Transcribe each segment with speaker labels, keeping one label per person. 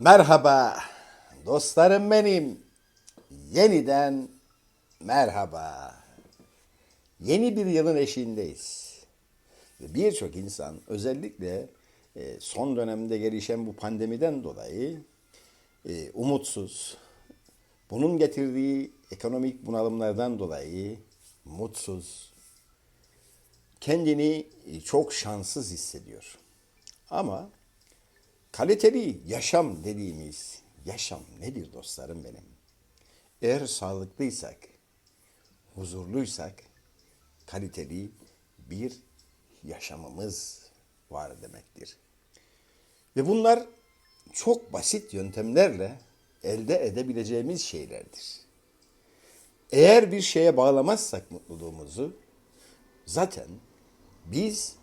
Speaker 1: Merhaba dostlarım benim. Yeniden merhaba. Yeni bir yılın eşiğindeyiz. Birçok insan özellikle e, son dönemde gelişen bu pandemiden dolayı e, umutsuz. Bunun getirdiği ekonomik bunalımlardan dolayı mutsuz. Kendini e, çok şanssız hissediyor. Ama Kaliteli yaşam dediğimiz yaşam nedir dostlarım benim? Eğer sağlıklıysak, huzurluysak kaliteli bir yaşamımız var demektir. Ve bunlar çok basit yöntemlerle elde edebileceğimiz şeylerdir. Eğer bir şeye bağlamazsak mutluluğumuzu zaten biz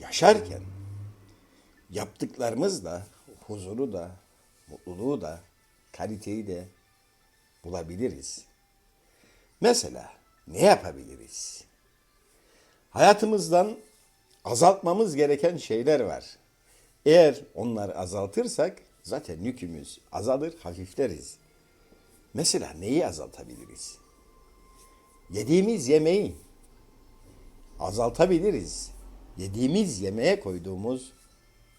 Speaker 1: yaşarken yaptıklarımızla huzuru da, mutluluğu da, kaliteyi de bulabiliriz. Mesela ne yapabiliriz? Hayatımızdan azaltmamız gereken şeyler var. Eğer onları azaltırsak zaten yükümüz azalır, hafifleriz. Mesela neyi azaltabiliriz? Yediğimiz yemeği azaltabiliriz. Yediğimiz yemeğe koyduğumuz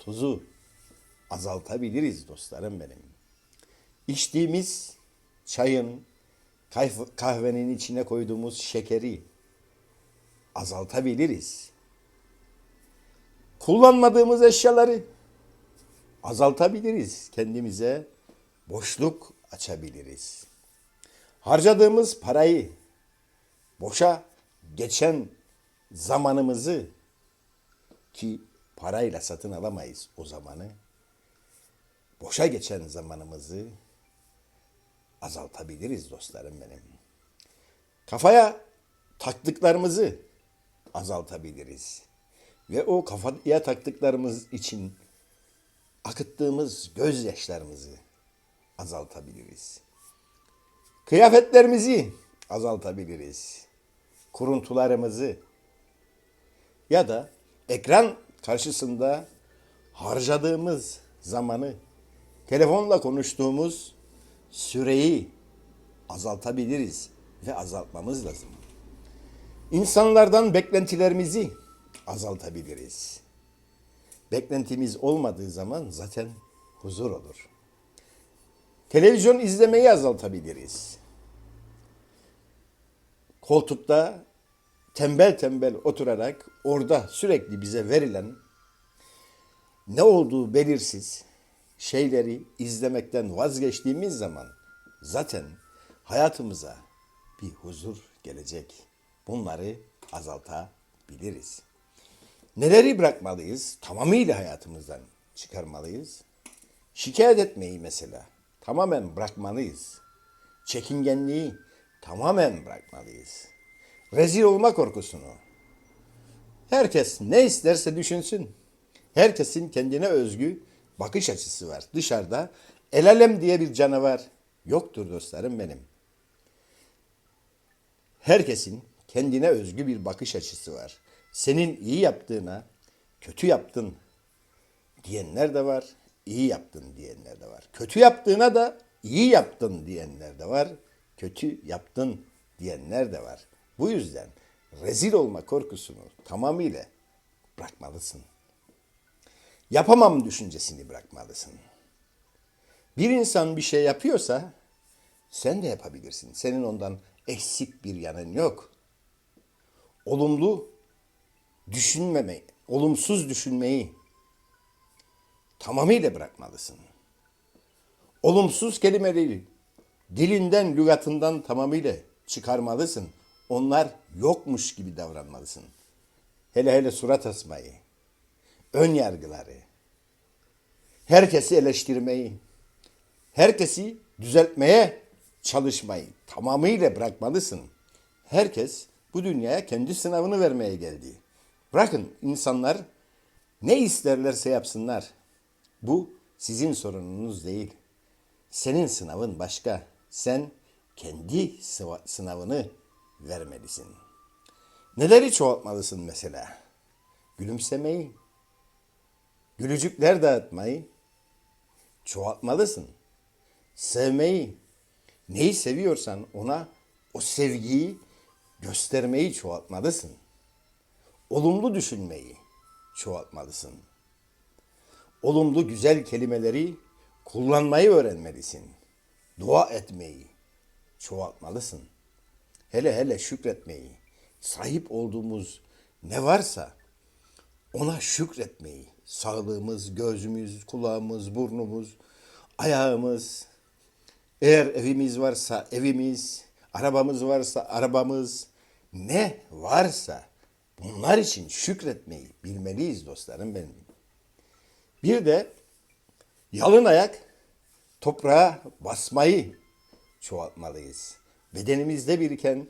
Speaker 1: tuzu azaltabiliriz dostlarım benim. İçtiğimiz çayın, kahvenin içine koyduğumuz şekeri azaltabiliriz. Kullanmadığımız eşyaları azaltabiliriz. Kendimize boşluk açabiliriz. Harcadığımız parayı, boşa geçen zamanımızı ki parayla satın alamayız o zamanı. Boşa geçen zamanımızı azaltabiliriz dostlarım benim. Kafaya taktıklarımızı azaltabiliriz. Ve o kafaya taktıklarımız için akıttığımız gözyaşlarımızı azaltabiliriz. Kıyafetlerimizi azaltabiliriz. Kuruntularımızı ya da ekran karşısında harcadığımız zamanı, telefonla konuştuğumuz süreyi azaltabiliriz ve azaltmamız lazım. İnsanlardan beklentilerimizi azaltabiliriz. Beklentimiz olmadığı zaman zaten huzur olur. Televizyon izlemeyi azaltabiliriz. Koltukta tembel tembel oturarak orada sürekli bize verilen ne olduğu belirsiz şeyleri izlemekten vazgeçtiğimiz zaman zaten hayatımıza bir huzur gelecek. Bunları azaltabiliriz. Neleri bırakmalıyız? Tamamıyla hayatımızdan çıkarmalıyız. Şikayet etmeyi mesela tamamen bırakmalıyız. Çekingenliği tamamen bırakmalıyız rezil olma korkusunu. Herkes ne isterse düşünsün. Herkesin kendine özgü bakış açısı var. Dışarıda el alem diye bir canavar yoktur dostlarım benim. Herkesin kendine özgü bir bakış açısı var. Senin iyi yaptığına kötü yaptın diyenler de var. iyi yaptın diyenler de var. Kötü yaptığına da iyi yaptın diyenler de var. Kötü yaptın diyenler de var. Bu yüzden rezil olma korkusunu tamamıyla bırakmalısın. Yapamam düşüncesini bırakmalısın. Bir insan bir şey yapıyorsa sen de yapabilirsin. Senin ondan eksik bir yanın yok. Olumlu düşünmemeyi, olumsuz düşünmeyi tamamıyla bırakmalısın. Olumsuz kelimeleri dilinden, lügatından tamamıyla çıkarmalısın. Onlar yokmuş gibi davranmalısın. Hele hele surat asmayı, ön yargıları, herkesi eleştirmeyi, herkesi düzeltmeye çalışmayı tamamıyla bırakmalısın. Herkes bu dünyaya kendi sınavını vermeye geldi. Bırakın insanlar ne isterlerse yapsınlar. Bu sizin sorununuz değil. Senin sınavın başka. Sen kendi sınavını vermelisin. Neleri çoğaltmalısın mesela? Gülümsemeyi, gülücükler dağıtmayı, çoğaltmalısın. Sevmeyi, neyi seviyorsan ona o sevgiyi göstermeyi çoğaltmalısın. Olumlu düşünmeyi çoğaltmalısın. Olumlu güzel kelimeleri kullanmayı öğrenmelisin. Dua etmeyi çoğaltmalısın. Hele hele şükretmeyi, sahip olduğumuz ne varsa ona şükretmeyi, sağlığımız, gözümüz, kulağımız, burnumuz, ayağımız, eğer evimiz varsa evimiz, arabamız varsa arabamız, ne varsa bunlar için şükretmeyi bilmeliyiz dostlarım benim. Bir de yalın ayak toprağa basmayı çoğaltmalıyız. Bedenimizde biriken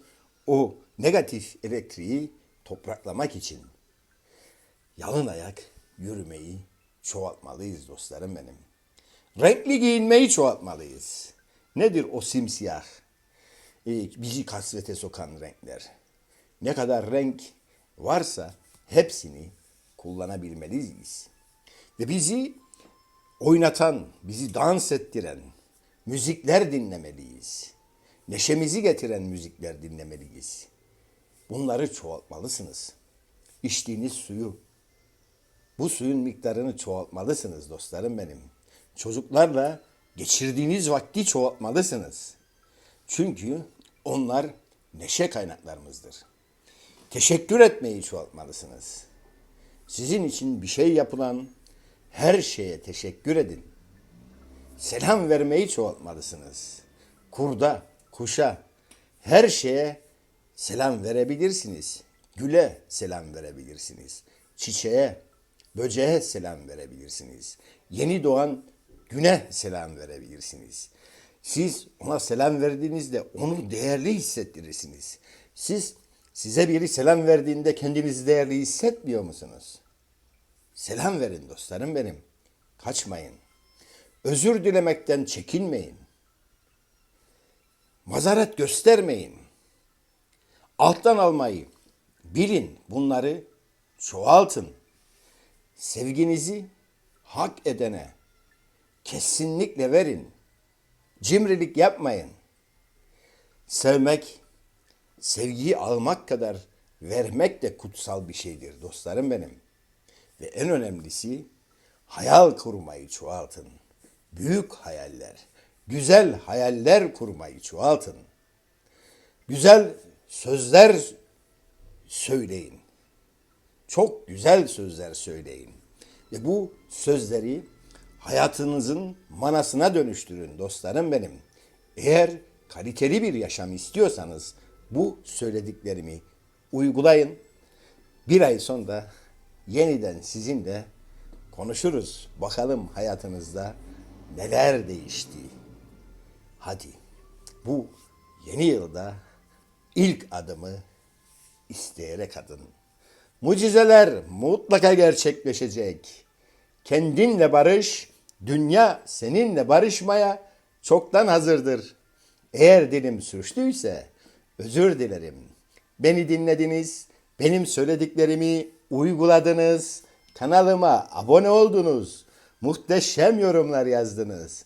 Speaker 1: o negatif elektriği topraklamak için yalın ayak yürümeyi çoğaltmalıyız dostlarım benim. Renkli giyinmeyi çoğaltmalıyız. Nedir o simsiyah? Ee, bizi kasvete sokan renkler. Ne kadar renk varsa hepsini kullanabilmeliyiz. Ve bizi oynatan, bizi dans ettiren müzikler dinlemeliyiz. Neşemizi getiren müzikler dinlemeliyiz. Bunları çoğaltmalısınız. İçtiğiniz suyu, bu suyun miktarını çoğaltmalısınız dostlarım benim. Çocuklarla geçirdiğiniz vakti çoğaltmalısınız. Çünkü onlar neşe kaynaklarımızdır. Teşekkür etmeyi çoğaltmalısınız. Sizin için bir şey yapılan her şeye teşekkür edin. Selam vermeyi çoğaltmalısınız. Kurda, kuşa, her şeye selam verebilirsiniz. Güle selam verebilirsiniz. Çiçeğe, böceğe selam verebilirsiniz. Yeni doğan güne selam verebilirsiniz. Siz ona selam verdiğinizde onu değerli hissettirirsiniz. Siz size biri selam verdiğinde kendinizi değerli hissetmiyor musunuz? Selam verin dostlarım benim. Kaçmayın. Özür dilemekten çekinmeyin. Mazaret göstermeyin. Alttan almayı bilin. Bunları çoğaltın. Sevginizi hak edene kesinlikle verin. Cimrilik yapmayın. Sevmek, sevgiyi almak kadar vermek de kutsal bir şeydir dostlarım benim. Ve en önemlisi hayal kurmayı çoğaltın. Büyük hayaller, güzel hayaller kurmayı çoğaltın. Güzel sözler söyleyin. Çok güzel sözler söyleyin. Ve bu sözleri hayatınızın manasına dönüştürün dostlarım benim. Eğer kaliteli bir yaşam istiyorsanız bu söylediklerimi uygulayın. Bir ay sonra yeniden sizinle konuşuruz. Bakalım hayatınızda neler değişti. Hadi bu yeni yılda ilk adımı isteyerek atın. Mucizeler mutlaka gerçekleşecek. Kendinle barış, dünya seninle barışmaya çoktan hazırdır. Eğer dilim sürçtüyse özür dilerim. Beni dinlediniz, benim söylediklerimi uyguladınız, kanalıma abone oldunuz, muhteşem yorumlar yazdınız,